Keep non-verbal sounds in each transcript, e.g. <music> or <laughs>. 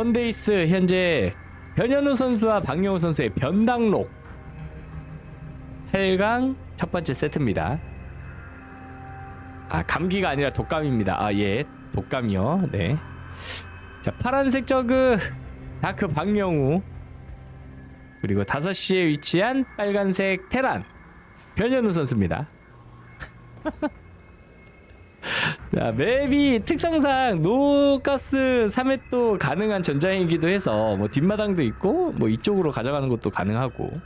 원데이스 현재 변현우 선수와 박영호 선수의 변당록 8강 첫 번째 세트입니다. 아 감기가 아니라 독감입니다. 아 예, 독감이요. 네. 자 파란색 저그 다크 박영우 그리고 5시에 위치한 빨간색 테란 변현우 선수입니다. <laughs> 자, 맵이 특성상 노가스 3회 가능한 전장이기도 해서 뭐 뒷마당도 있고 뭐 이쪽으로 가져가는 것도 가능하고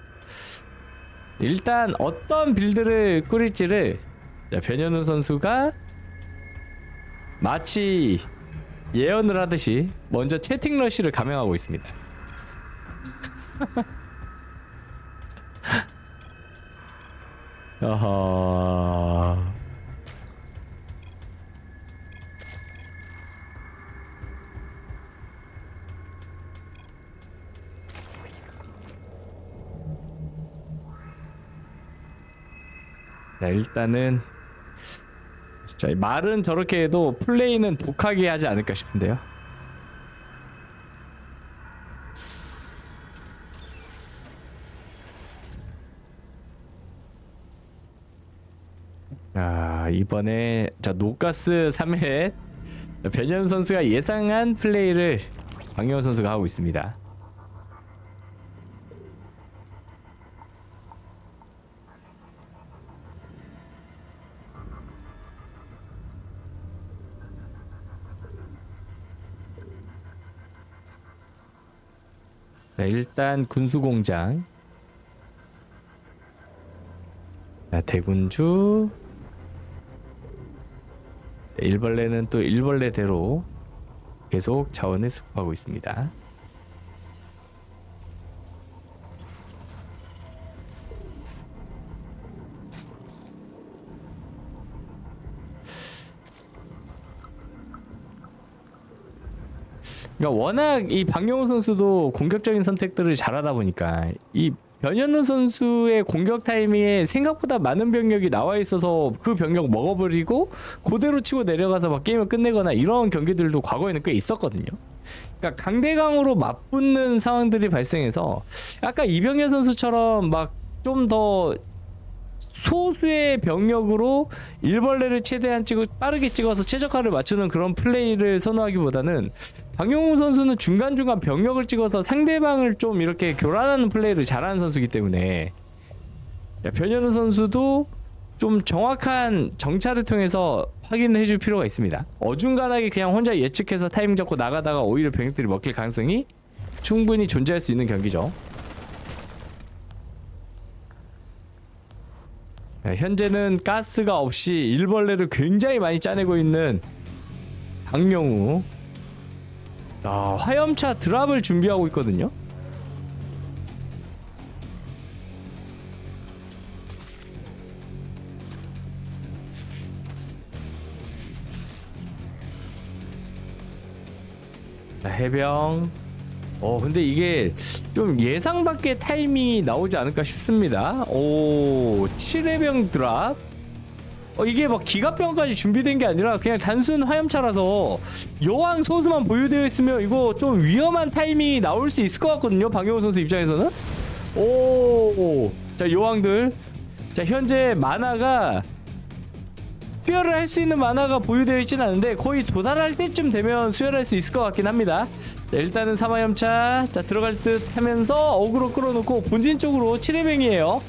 일단 어떤 빌드를 꾸릴지를 자, 변현우 선수가 마치 예언을 하듯이 먼저 채팅 러시를 감행하고 있습니다. <laughs> 어허... 자 일단은 자, 이 말은 저렇게 해도 플레이는 독하게 하지 않을까 싶은데요. 아 이번에 자 노가스 3회 변현 선수가 예상한 플레이를 박영호 선수가 하고 있습니다. 자, 일단 군수공장. 자, 대군주. 자, 일벌레는 또 일벌레대로 계속 자원을 수급하고 있습니다. 그러니까 워낙 이 박영호 선수도 공격적인 선택들을 잘하다 보니까 이 변현우 선수의 공격 타이밍에 생각보다 많은 병력이 나와 있어서 그 병력 먹어버리고 그대로 치고 내려가서 막 게임을 끝내거나 이런 경기들도 과거에는 꽤 있었거든요. 그러니까 강대강으로 맞붙는 상황들이 발생해서 아까 이병현 선수처럼 막 좀더 소수의 병력으로 일벌레를 최대한 찍어 빠르게 찍어서 최적화를 맞추는 그런 플레이를 선호하기보다는 박용우 선수는 중간중간 병력을 찍어서 상대방을 좀 이렇게 교란하는 플레이를 잘하는 선수이기 때문에 야, 변현우 선수도 좀 정확한 정찰을 통해서 확인을 해줄 필요가 있습니다. 어중간하게 그냥 혼자 예측해서 타이밍 잡고 나가다가 오히려 병력들이 먹힐 가능성이 충분히 존재할 수 있는 경기죠. 현재는 가스가 없이 일벌레를 굉장히 많이 짜내고 있는 박영우 아, 화염차 드랍을 준비하고 있거든요. 자, 해병. 어, 근데 이게 좀 예상 밖의 타이밍이 나오지 않을까 싶습니다. 오, 7해병 드랍. 어, 이게 막 기갑병까지 준비된 게 아니라 그냥 단순 화염차라서 여왕 소수만 보유되어 있으면 이거 좀 위험한 타이밍이 나올 수 있을 것 같거든요. 박영호 선수 입장에서는. 오, 자, 여왕들. 자, 현재 만화가 수혈을 할 수 있는 만화가 보유되어 있진 않은데 거의 도달할 때쯤 되면 수혈할 수 있을 것 같긴 합니다. 자, 일단은 사마염차 자 들어갈 듯 하면서 어그로 끌어놓고 본진 쪽으로 7회병이에요.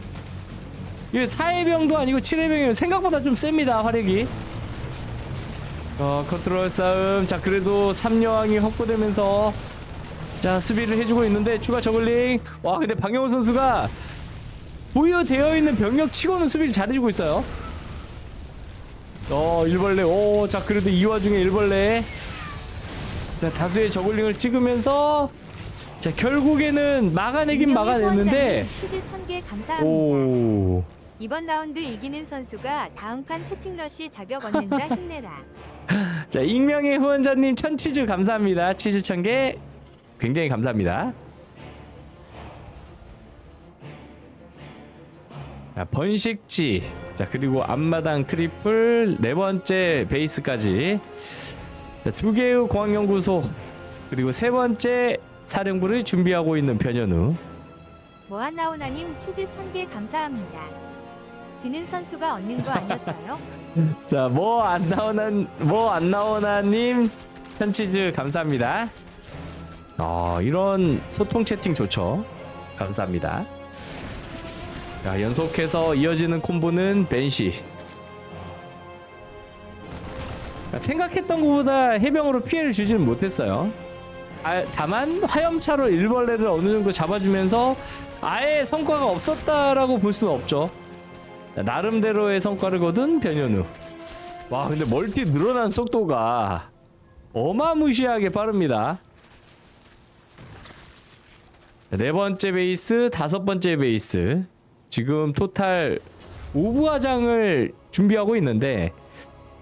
이게 4회병도 아니고 7회병이면 생각보다 좀 셉니다 화력이. 어 컨트롤 싸움 자 그래도 3여왕이 확보되면서 자 수비를 해주고 있는데 추가 저글링 와 근데 박영호 선수가 보유되어 있는 병력 치고는 수비를 잘해주고 있어요. 어 일벌레 오자 그래도 이 와중에 일벌레 자 다수의 저글링을 찍으면서 자 결국에는 막아내긴 막아냈는데 치즈 1000개 감사합니다. 오. 이번 라운드 이기는 선수가 다음 판 채팅러시 자격 얻는다 힘내라. 자 익명의 후원자님 천 치즈 감사합니다. 치즈 천 개 굉장히 감사합니다. 자 번식지. 자 그리고 앞마당 트리플 네 번째 베이스까지 자, 두 개의 공항연구소 그리고 세 번째 사령부를 준비하고 있는 변현우. 모아나오나님 치즈 1000개 감사합니다. 지는 선수가 얻는 거 아니었어요? <laughs> 자, 뭐 안 나오나 뭐 안 나오나님 편치즈 감사합니다. 어, 이런 소통 채팅 좋죠. 감사합니다. 자, 연속해서 이어지는 콤보는 벤시. 생각했던 것보다 해병으로 피해를 주지는 못했어요. 아, 다만 화염차로 일벌레를 어느 정도 잡아주면서 아예 성과가 없었다라고 볼 수는 없죠. 자, 나름대로의 성과를 거둔 변현우. 와 근데 멀티 늘어난 속도가 어마무시하게 빠릅니다. 자, 네 번째 베이스, 다섯 번째 베이스. 지금 토탈 오부화장을 준비하고 있는데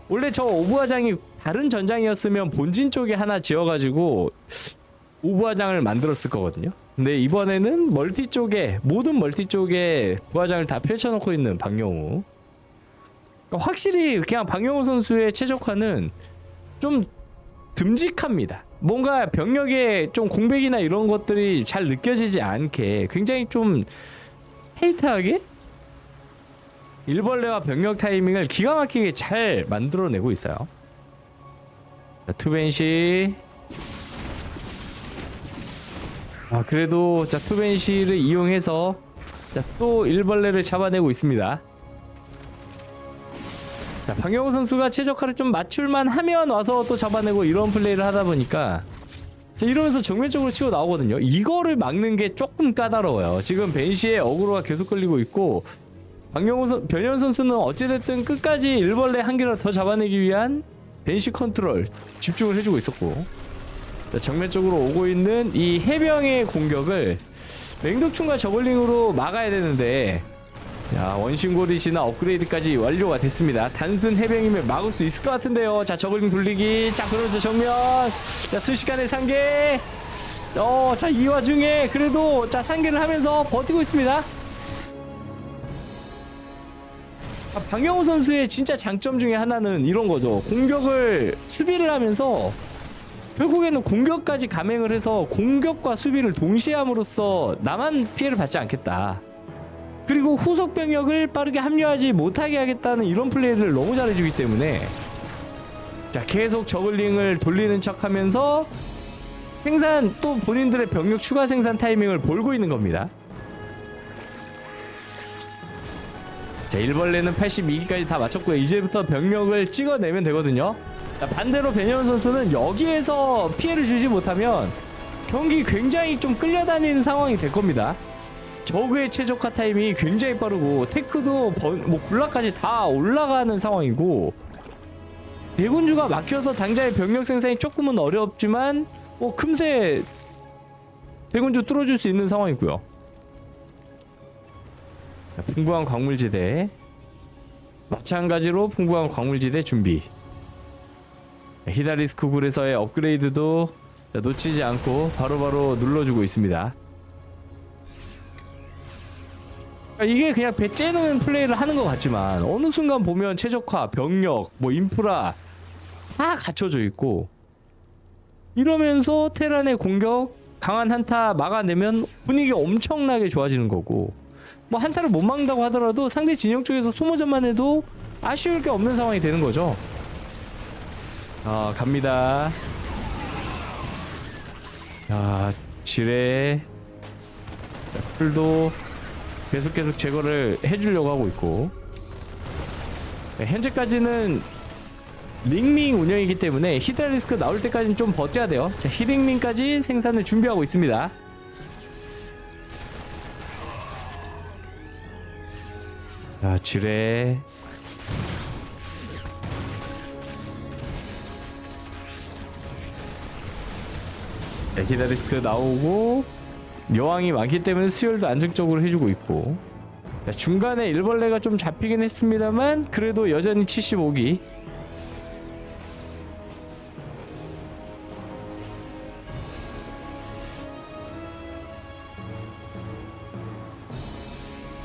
원래 저 오부화장이 다른 전장이었으면 본진 쪽에 하나 지어가지고 오부화장을 만들었을 거거든요. 근데 이번에는 멀티 쪽에 모든 멀티 쪽에 부화장을 다 펼쳐놓고 있는 박영우. 그러니까 확실히 그냥 박영우 선수의 최적화는 좀 듬직합니다. 뭔가 병력에 좀 공백이나 이런 것들이 잘 느껴지지 않게 굉장히 좀 타이트하게 일벌레와 병력 타이밍을 기가 막히게 잘 만들어내고 있어요. 자, 투벤시 아 그래도 자 투벤시를 이용해서 자, 또 일벌레를 잡아내고 있습니다. 자, 방영호 선수가 최적화를 좀 맞출만 하면 와서 또 잡아내고 이런 플레이를 하다 보니까 자, 이러면서 정면적으로 치고 나오거든요. 이거를 막는 게 조금 까다로워요. 지금 벤시의 어그로가 계속 끌리고 있고 박영호 선, 변현 선수는 어찌됐든 끝까지 일벌레 한 개를 더 잡아내기 위한 벤시 컨트롤 집중을 해주고 있었고 자, 정면 쪽으로 오고 있는 이 해병의 공격을 맹독충과 저글링으로 막아야 되는데 자 원신고리 진화 업그레이드까지 완료가 됐습니다. 단순 해병이면 막을 수 있을 것 같은데요. 자 저글링 돌리기. 자 그러면서 정면. 자 순식간에 상계. 어자 이 와중에 그래도 자 상계를 하면서 버티고 있습니다 박영호 선수의 진짜 장점 중에 하나는 이런 거죠 공격을 수비를 하면서 결국에는 공격까지 감행을 해서 공격과 수비를 동시에 함으로써 나만 피해를 받지 않겠다. 그리고 후속 병력을 빠르게 합류하지 못하게 하겠다는 이런 플레이를 너무 잘해주기 때문에 자 계속 저글링을 돌리는 척하면서 생산 또 본인들의 병력 추가 생산 타이밍을 볼고 있는 겁니다. 자 일벌레는 82기까지 다 맞췄고요. 이제부터 병력을 찍어내면 되거든요. 자, 반대로 베니언 선수는 여기에서 피해를 주지 못하면 경기 굉장히 좀 끌려다니는 상황이 될 겁니다. 저그의 최적화 타이밍이 굉장히 빠르고 테크도 번, 뭐 굴라까지 다 올라가는 상황이고 대군주가 막혀서 당장의 병력 생산이 조금은 어렵지만 뭐 금세 대군주 뚫어줄 수 있는 상황이고요. 자, 풍부한 광물지대 마찬가지로 풍부한 광물지대 준비. 히다리스크 굴에서의 업그레이드도 자, 놓치지 않고 바로 바로 눌러주고 있습니다. 그러니까 이게 그냥 배 째는 플레이를 하는 것 같지만 어느 순간 보면 최적화, 병력, 뭐 인프라 다 갖춰져 있고 이러면서 테란의 공격 강한 한타 막아내면 분위기가 엄청나게 좋아지는 거고 뭐 한타를 못 막는다고 하더라도 상대 진영 쪽에서 소모전만 해도 아쉬울 게 없는 상황이 되는 거죠. 아 갑니다. 야 지뢰. 자, 풀도 계속 계속 제거를 해주려고 하고 있고. 네, 현재까지는 링밍 운영이기 때문에 히드라리스크 나올 때까지는 좀 버텨야 돼요. 자 히링밍까지 생산을 준비하고 있습니다 자 지뢰. 네, 히다리스크 나오고 여왕이 많기 때문에 수혈도 안정적으로 해주고 있고. 자, 중간에 일벌레가 좀 잡히긴 했습니다만 그래도 여전히 75기.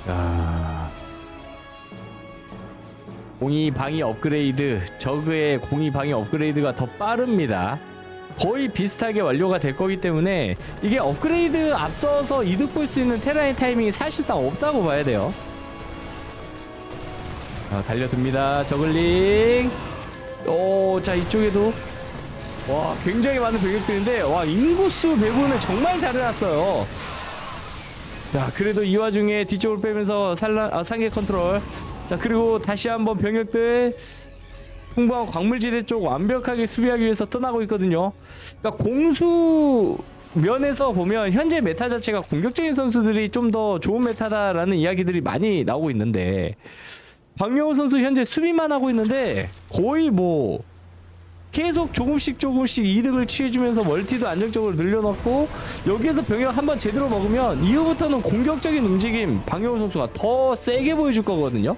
야. 공이 방위 업그레이드 저그의 공이 방위 업그레이드가 더 빠릅니다 거의 비슷하게 완료가 될 거기 때문에 이게 업그레이드 앞서서 이득 볼 수 있는 테라의 타이밍이 사실상 없다고 봐야 돼요. 아, 달려듭니다. 저글링. 오, 자 이쪽에도 와 굉장히 많은 병력들인데 와 인구수 배분을 정말 잘 해놨어요. 자 그래도 이 와중에 뒤쪽을 빼면서 산란 아, 상계 컨트롤. 자 그리고 다시 한번 병력들 풍부한 광물지대 쪽 완벽하게 수비하기 위해서 떠나고 있거든요. 그러니까 공수 면에서 보면 현재 메타 자체가 공격적인 선수들이 좀 더 좋은 메타다라는 이야기들이 많이 나오고 있는데 박명호 선수 현재 수비만 하고 있는데 거의 뭐 계속 조금씩 조금씩 이득을 취해주면서 멀티도 안정적으로 늘려놓고 여기에서 병역 한번 제대로 먹으면 이후부터는 공격적인 움직임 박명호 선수가 더 세게 보여줄 거거든요.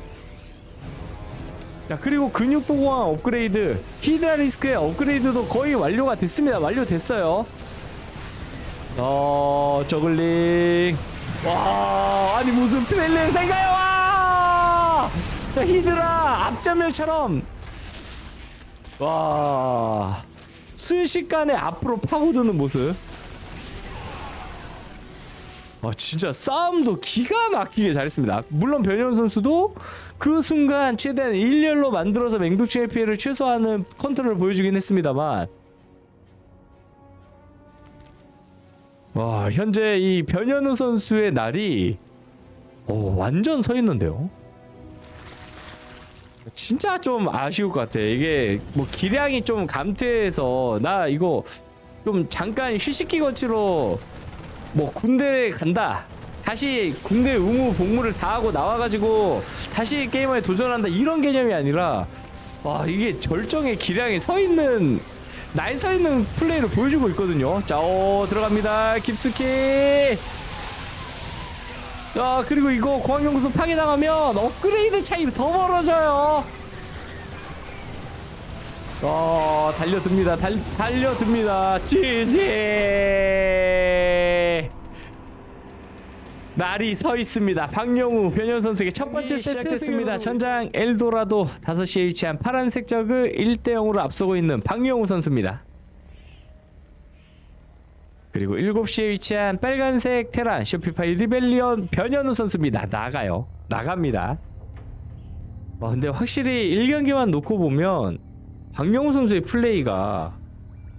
자 그리고 근육 보고왕 업그레이드 히드라 리스크의 업그레이드도 거의 완료가 됐습니다. 완료됐어요. 어 저글링. 와 아니 무슨 생가요? 와! 자, 히드라 앞전멸처럼. 와 순식간에 앞으로 파고드는 모습. 아 진짜 싸움도 기가 막히게 잘했습니다. 물론 변현 선수도 그 순간 최대한 일렬로 만들어서 맹독충의 피해를 최소화하는 컨트롤을 보여주긴 했습니다만 와 현재 이 변현우 선수의 날이 오, 완전 서 있는데요 진짜 좀 아쉬울 것 같아. 이게 뭐 기량이 좀 감퇴해서 나 이거 좀 잠깐 휴식기 거치로 뭐 군대 간다. 다시 군대 의무 복무를 다 하고 나와가지고 다시 게임에 도전한다 이런 개념이 아니라 와 이게 절정의 기량에 서 있는 날 서 있는 플레이를 보여주고 있거든요. 자, 오 들어갑니다. 깊숙이. 자 그리고 이거 공항연구소 파괴당하면 업그레이드 차이 더 벌어져요 어 달려듭니다 달, 달려듭니다 지지 날이 서 있습니다 박영우 변현 선수에게 첫 번째 세트 시작됐습니다 전장 엘도라도 5시에 위치한 파란색 저그 1대 0으로 앞서고 있는 박영우 선수입니다 그리고 7시에 위치한 빨간색 테란 쇼피파이 리벨리언 변현우 선수입니다. 나가요. 나갑니다. 와 근데 확실히 1경기만 놓고 보면 박영우 선수의 플레이가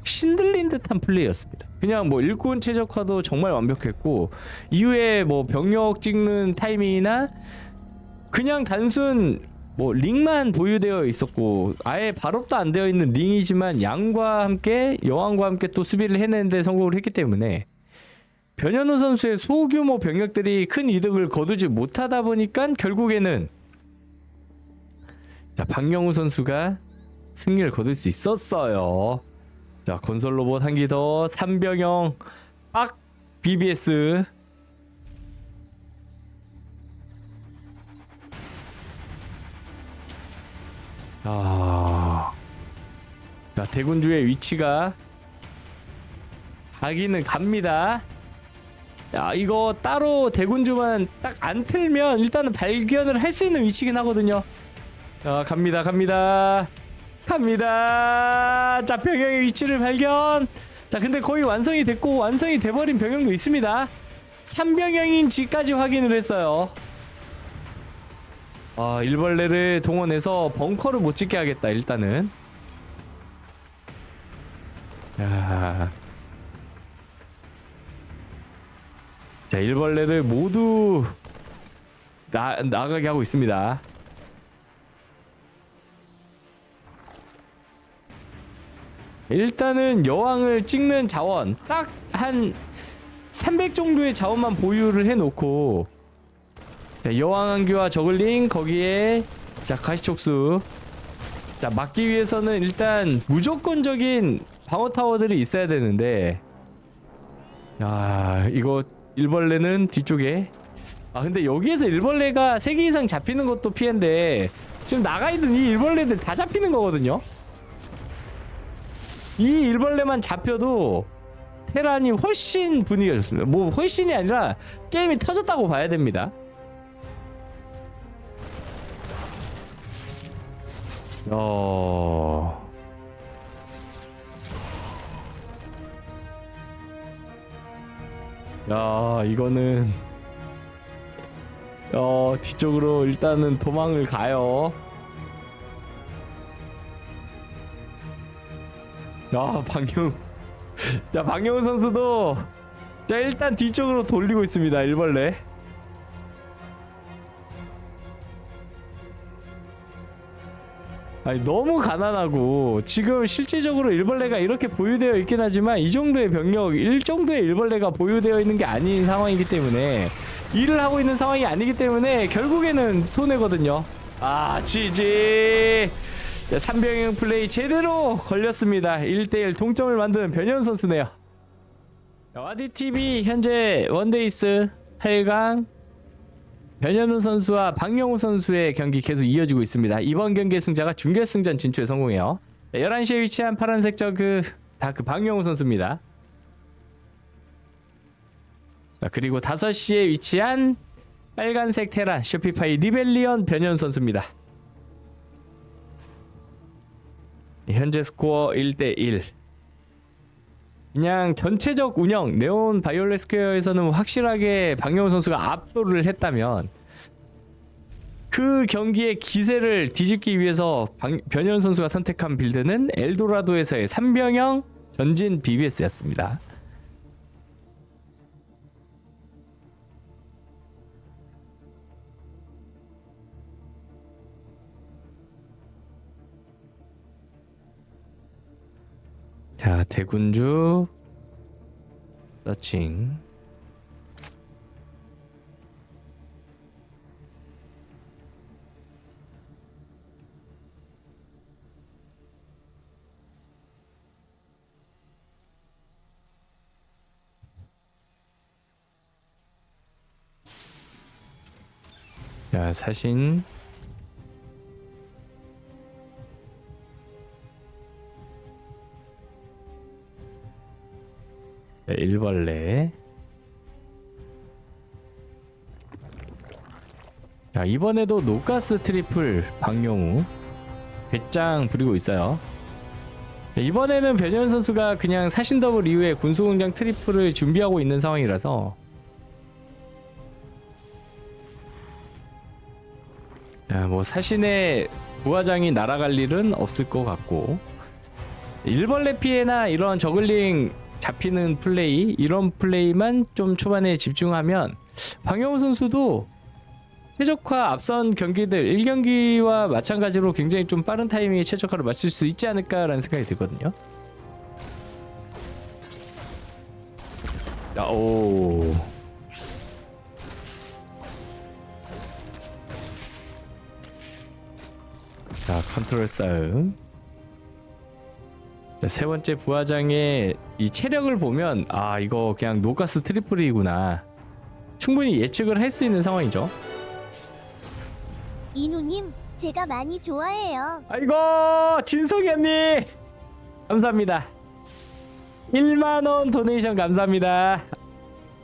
신들린 듯한 플레이였습니다. 그냥 뭐 일꾼 최적화도 정말 완벽했고 이후에 뭐 병력 찍는 타이밍이나 그냥 단순 뭐 링만 보유되어 있었고 아예 발업도 안 되어 있는 링이지만 양과 함께 여왕과 함께 또 수비를 해내는데 성공을 했기 때문에 변현우 선수의 소규모 병력들이 큰 이득을 거두지 못하다 보니까 결국에는 자 박영우 선수가 승리를 거둘 수 있었어요. 자 건설 로봇 한 기더 3병형 빡 BBS 아. 자, 대군주의 위치가 가기는 갑니다. 야, 이거 따로 대군주만 딱 안 틀면 일단은 발견을 할 수 있는 위치긴 하거든요. 자, 갑니다. 갑니다. 갑니다. 자, 병영의 위치를 발견. 자, 근데 거의 완성이 됐고 완성이 돼버린 병영도 있습니다. 3병영인지까지 확인을 했어요. 아 일벌레를 동원해서 벙커를 못 짓게 하겠다 일단은 야. 자 일벌레를 모두 나, 나가게 하고 있습니다 일단은 여왕을 찍는 자원 딱 한 300 정도의 자원만 보유를 해놓고 자, 여왕 한규와 저글링 거기에 자 가시촉수. 자 막기 위해서는 일단 무조건적인 방어 타워들이 있어야 되는데 야 이거 일벌레는 뒤쪽에. 아 근데 여기에서 일벌레가 3개 이상 잡히는 것도 피해인데 지금 나가 있는 이 일벌레들 다 잡히는 거거든요 이 일벌레만 잡혀도 테란이 훨씬 분위기가 좋습니다. 뭐 훨씬이 아니라 게임이 터졌다고 봐야 됩니다. 어... 야 이거는 어 뒤쪽으로 일단은 도망을 가요. 야 방영 자 방영훈 선수도 자 일단 뒤쪽으로 돌리고 있습니다 일벌레. 아니 너무 가난하고 지금 실질적으로 일벌레가 이렇게 보유되어 있긴 하지만 이 정도의 병력 일 정도의 일벌레가 보유되어 있는 게 아닌 상황이기 때문에 일을 하고 있는 상황이 아니기 때문에 결국에는 손해거든요. 아 지지 자, 3병형 플레이 제대로 걸렸습니다 1대1 동점을 만드는 변현 선수네요 와디TV 현재 원데이스 8강 변현우 선수와 박영우 선수의 경기 계속 이어지고 있습니다. 이번 경기의 승자가 준결승전 진출에 성공해요. 11시에 위치한 파란색 저그 다 그 박영우 선수입니다. 자, 그리고 5시에 위치한 빨간색 테란 쇼피파이 리벨리언 변현 선수입니다. 현재 스코어 1대 1. 그냥 전체적 운영 네온 바이올렛 스퀘어에서는 확실하게 박영호 선수가 압도를 했다면 그 경기의 기세를 뒤집기 위해서 방, 변현 선수가 선택한 빌드는 엘도라도에서의 3병형 전진 BBS였습니다. 대군주 서칭. 자 사신 자, 일벌레. 자 이번에도 노가스 트리플 박용우. 배짱 부리고 있어요. 자, 이번에는 변현 선수가 그냥 사신 더블 이후에 군수공장 트리플을 준비하고 있는 상황이라서. 자, 뭐 사신의 부하장이 날아갈 일은 없을 것 같고. 일벌레 피해나 이런 저글링 잡히는 플레이 이런 플레이만 좀 초반에 집중하면 방영호 선수도 최적화 앞선 경기들 1경기와 마찬가지로 굉장히 좀 빠른 타이밍에 최적화를 맞출 수 있지 않을까라는 생각이 들거든요. 야, 오. 자, 컨트롤 싸움. 자, 세 번째 부하장의 이 체력을 보면 아 이거 그냥 노가스 트리플이구나. 충분히 예측을 할 수 있는 상황이죠. 이누님, 제가 많이 좋아해요. 아이고 진성이 언니! 감사합니다. 1만원 도네이션 감사합니다.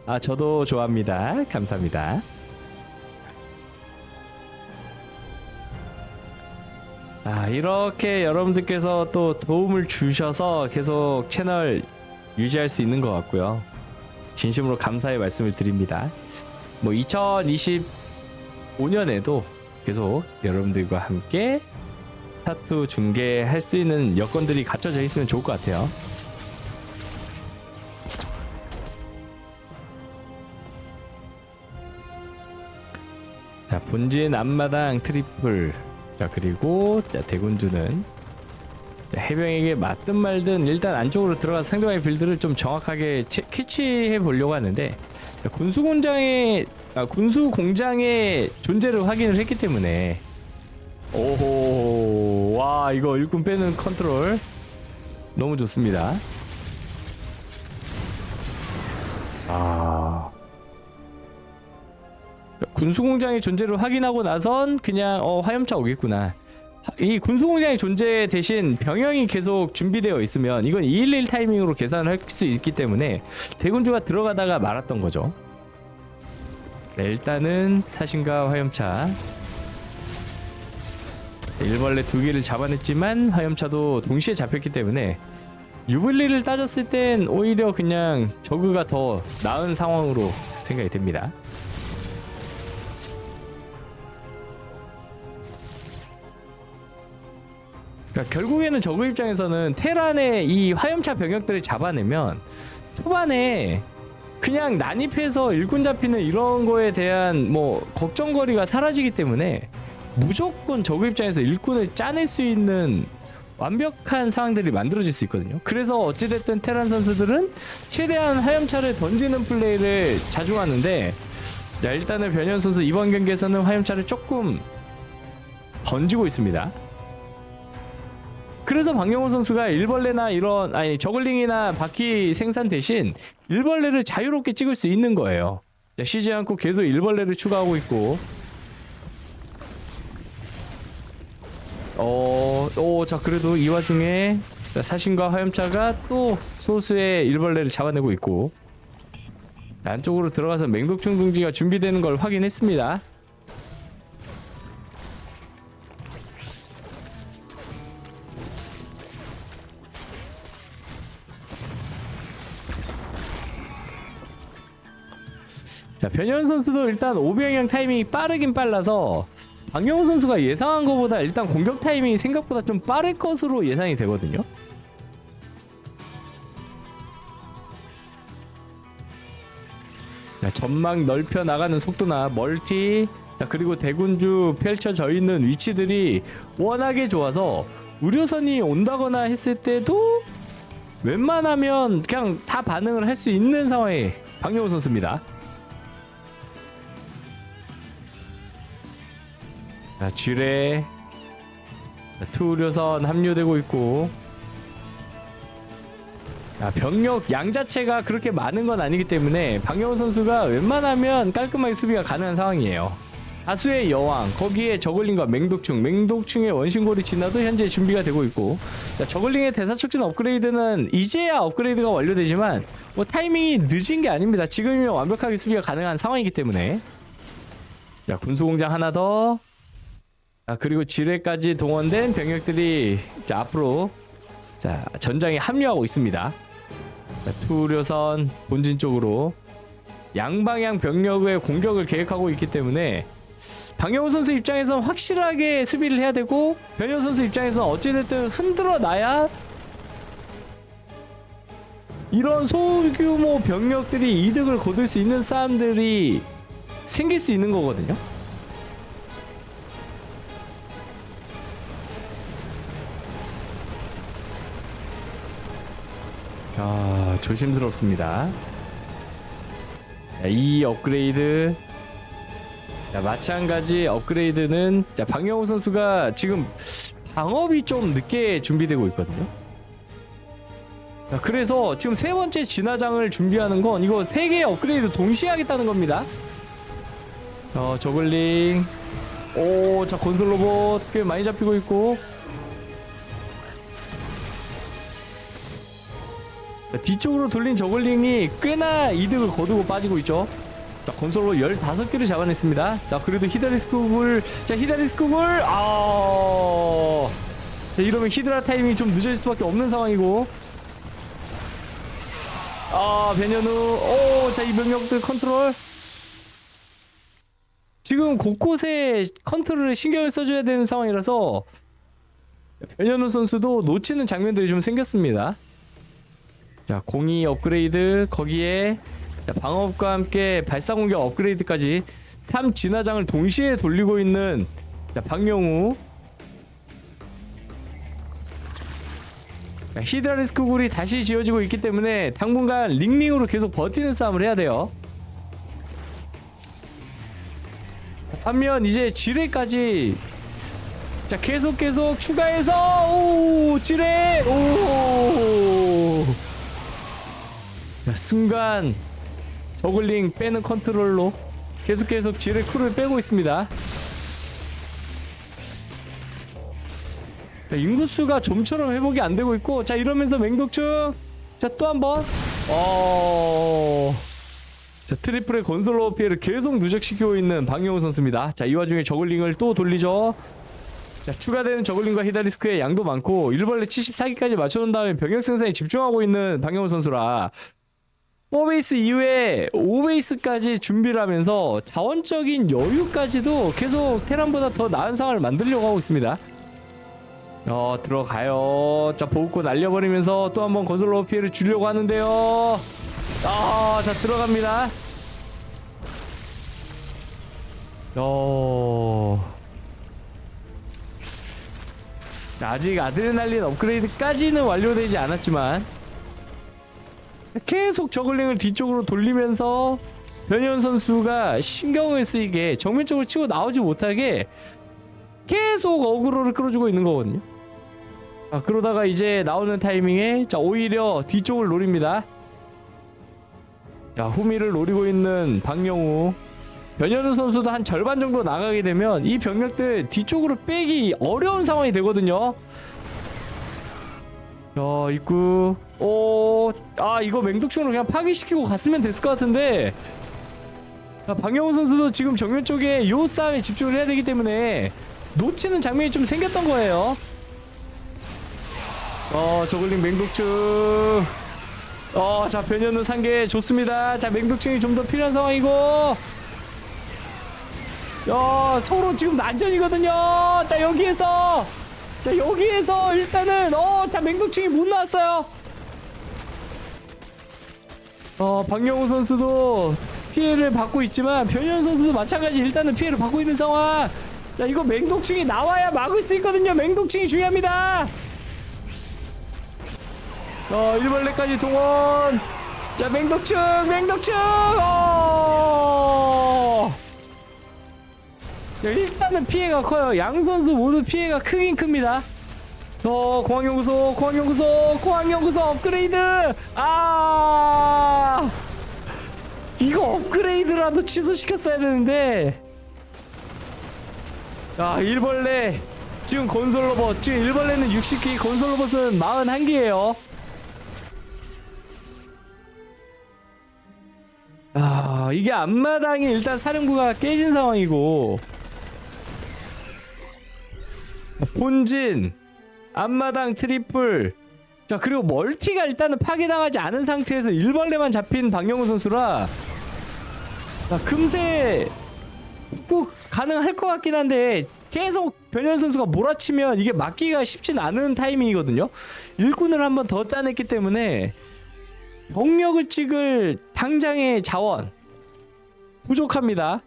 아 저도 좋아합니다. 감사합니다 아 이렇게 여러분들께서 또 도움을 주셔서 계속 채널 유지할 수 있는 것 같고요 진심으로 감사의 말씀을 드립니다 뭐 2025년에도 계속 여러분들과 함께 타투 중계할 수 있는 여건들이 갖춰져 있으면 좋을 것 같아요. 자 본진 앞마당 트리플 자 그리고 자 대군주는 자, 해병에게 맞든 말든 일단 안쪽으로 들어가서 상대방의 빌드를 좀 정확하게 채, 캐치해 보려고 하는데 자, 군수 공장의 아, 군수 공장의 존재를 확인을 했기 때문에. 오호 와 이거 일꾼 빼는 컨트롤. 너무 좋습니다. 아 군수공장의 존재를 확인하고 나선 그냥 어 화염차 오겠구나. 이 군수공장의 존재 대신 병영이 계속 준비되어 있으면 이건 211 타이밍으로 계산을 할 수 있기 때문에 대군주가 들어가다가 말았던 거죠. 네, 일단은 사신과 화염차. 일벌레 두 개를 잡아냈지만 화염차도 동시에 잡혔기 때문에 유블리를 따졌을 땐 오히려 그냥 저그가 더 나은 상황으로 생각이 됩니다. 그러니까 결국에는 저그 입장에서는 테란의 이 화염차 병력들을 잡아내면 초반에 그냥 난입해서 일꾼 잡히는 이런 거에 대한 뭐 걱정거리가 사라지기 때문에 무조건 저그 입장에서 일꾼을 짜낼 수 있는 완벽한 상황들이 만들어질 수 있거든요. 그래서 어찌됐든 테란 선수들은 최대한 화염차를 던지는 플레이를 자주 하는데 자, 일단은 변현 선수 이번 경기에서는 화염차를 조금 던지고 있습니다. 그래서 박영호 선수가 일벌레나 이런 아니 저글링이나 바퀴 생산 대신 일벌레를 자유롭게 찍을 수 있는 거예요. 자, 쉬지 않고 계속 일벌레를 추가하고 있고 어, 오, 자 그래도 이 와중에 자, 사신과 화염차가 또 소수의 일벌레를 잡아내고 있고 자, 안쪽으로 들어가서 맹독충 둥지가 준비되는 걸 확인했습니다. 자, 변현 선수도 일단 오병영 타이밍이 빠르긴 빨라서 박영호 선수가 예상한 것보다 일단 공격 타이밍이 생각보다 좀 빠를 것으로 예상이 되거든요. 자, 전망 넓혀 나가는 속도나 멀티, 자 그리고 대군주 펼쳐져 있는 위치들이 워낙에 좋아서 우려선이 온다거나 했을 때도 웬만하면 그냥 다 반응을 할 수 있는 상황의 박영호 선수입니다. 자, 지뢰. 자, 투우려선 합류되고 있고. 자, 병력 양 자체가 그렇게 많은 건 아니기 때문에 박영호 선수가 웬만하면 깔끔하게 수비가 가능한 상황이에요. 다수의 여왕, 거기에 저글링과 맹독충, 맹독충의 원신골이 지나도 현재 준비가 되고 있고. 자, 저글링의 대사촉진 업그레이드는 이제야 업그레이드가 완료되지만 뭐 타이밍이 늦은 게 아닙니다. 지금이면 완벽하게 수비가 가능한 상황이기 때문에. 자, 군수공장 하나 더 아, 그리고 지뢰까지 동원된 병력들이 자, 앞으로 자, 전장에 합류하고 있습니다. 자, 투료선 본진 쪽으로 양방향 병력의 공격을 계획하고 있기 때문에 방영훈 선수 입장에선 확실하게 수비를 해야 되고 변현 선수 입장에서는 어찌됐든 흔들어 놔야 이런 소규모 병력들이 이득을 거둘 수 있는 싸움들이 생길 수 있는 거거든요. 아, 조심스럽습니다. 자, 이 업그레이드. 자, 마찬가지 업그레이드는 자, 박영호 선수가 지금 방업이 좀 늦게 준비되고 있거든요. 자, 그래서 지금 세 번째 진화장을 준비하는 건 이거 세 개의 업그레이드 동시에 하겠다는 겁니다. 어, 저글링. 오, 자, 건설 로봇 꽤 많이 잡히고 있고. 자, 뒤쪽으로 돌린 저글링이 꽤나 이득을 거두고 빠지고 있죠. 자, 건설로 15개를 잡아냈습니다. 자, 그래도 히드리스크굴, 자, 히드리스크굴, 아. 자, 이러면 히드라 타이밍이 좀 늦어질 수밖에 없는 상황이고. 아, 변현우, 오, 자, 이 병력들 컨트롤. 지금 곳곳에 컨트롤에 신경을 써줘야 되는 상황이라서 변현우 선수도 놓치는 장면들이 좀 생겼습니다. 자, 공이 업그레이드 거기에 자, 방업과 함께 발사 공격 업그레이드까지 3 진화장을 동시에 돌리고 있는 자, 박영우. 자, 히드라리스크 굴이 다시 지어지고 있기 때문에 당분간 링링으로 계속 버티는 싸움을 해야 돼요. 반면 이제 지뢰까지 자 계속 계속 추가해서 오 지뢰! 오! 자, 순간 저글링 빼는 컨트롤로 계속 계속 지뢰 크루를 빼고 있습니다. 자, 인구수가 좀처럼 회복이 안 되고 있고 자 이러면서 맹독충 자또 한번 어. 자 트리플의 건설로 피해를 계속 누적시키고 있는 박영호 선수입니다. 자 이 와중에 저글링을 또 돌리죠. 자, 추가되는 저글링과 히다리스크의 양도 많고 일벌레 74기까지 맞춰놓은 다음에 병력 생산에 집중하고 있는 방영호 선수라 4베이스 이후에 5베이스까지 준비를 하면서 자원적인 여유까지도 계속 테란보다 더 나은 상황을 만들려고 하고 있습니다. 어 들어가요. 자 보급고 날려버리면서 또 한번 거슬러 피해를 주려고 하는데요. 아자 들어갑니다. 어. 아직 아드레날린 업그레이드까지는 완료되지 않았지만 계속 저글링을 뒤쪽으로 돌리면서 변현 선수가 신경을 쓰이게 정면적으로 치고 나오지 못하게 계속 어그로를 끌어주고 있는 거거든요. 아, 그러다가 이제 나오는 타이밍에 자 오히려 뒤쪽을 노립니다. 야 후미를 노리고 있는 박영우 변현우 선수도 한 절반 정도 나가게 되면 이 병력들 뒤쪽으로 빼기 어려운 상황이 되거든요. 자 입구 오아 이거 맹독충으로 그냥 파괴시키고 갔으면 됐을 것 같은데 자, 박영우 선수도 지금 정면 쪽에 요 싸움에 집중을 해야 되기 때문에 놓치는 장면이 좀 생겼던 거예요. 어 저글링 맹독충 어자 변현우 상계 좋습니다. 자 맹독충이 좀 더 필요한 상황이고 야 서로 지금 난전이거든요. 자 여기에서 자 여기에서 일단은 어 자 맹독충이 못 나왔어요. 어 박영우 선수도 피해를 받고 있지만 변현 선수도 마찬가지 일단은 피해를 받고 있는 상황. 자 이거 맹독충이 나와야 막을 수 있거든요. 맹독충이 중요합니다. 어 일벌레까지 동원. 자 맹독충 맹독충. 어. 야, 일단은 피해가 커요. 양 선수 모두 피해가 크긴 큽니다. 어, 공항연구소, 공항연구소, 공항연구소 업그레이드! 아! 이거 업그레이드라도 취소시켰어야 되는데. 아, 일벌레. 지금 건설 로봇. 지금 일벌레는 60기, 건설 로봇은 41기예요. 아, 이게 앞마당이 일단 사령부가 깨진 상황이고 본진 앞마당 트리플. 자 그리고 멀티가 일단은 파괴당하지 않은 상태에서 일벌레만 잡힌 박영우 선수라 자 금세 꼭 가능할 것 같긴 한데 계속 변현 선수가 몰아치면 이게 막기가 쉽진 않은 타이밍이거든요. 일꾼을 한 번 더 짜냈기 때문에 병력을 찍을 당장의 자원 부족합니다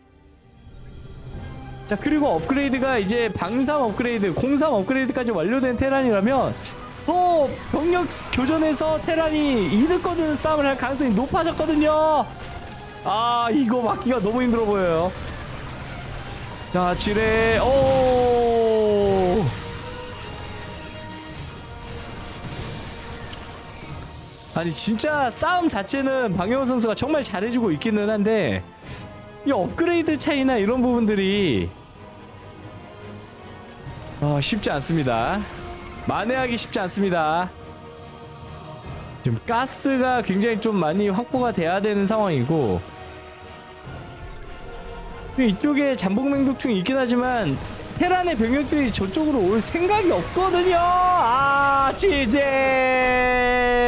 자 그리고 업그레이드가 이제 방삼 업그레이드, 공삼 업그레이드까지 완료된 테란이라면 또 병력 교전에서 테란이 이득 거두는 싸움을 할 가능성이 높아졌거든요. 아 이거 막기가 너무 힘들어 보여요. 자 지뢰 오. 아니 진짜 싸움 자체는 방영호 선수가 정말 잘해주고 있기는 한데 이 업그레이드 차이나 이런 부분들이 어, 쉽지 않습니다. 만회하기 쉽지 않습니다. 지금 가스가 굉장히 좀 많이 확보가 돼야 되는 상황이고 이쪽에 잠복맹독충이 있긴 하지만 테란의 병력들이 저쪽으로 올 생각이 없거든요. 아, 지제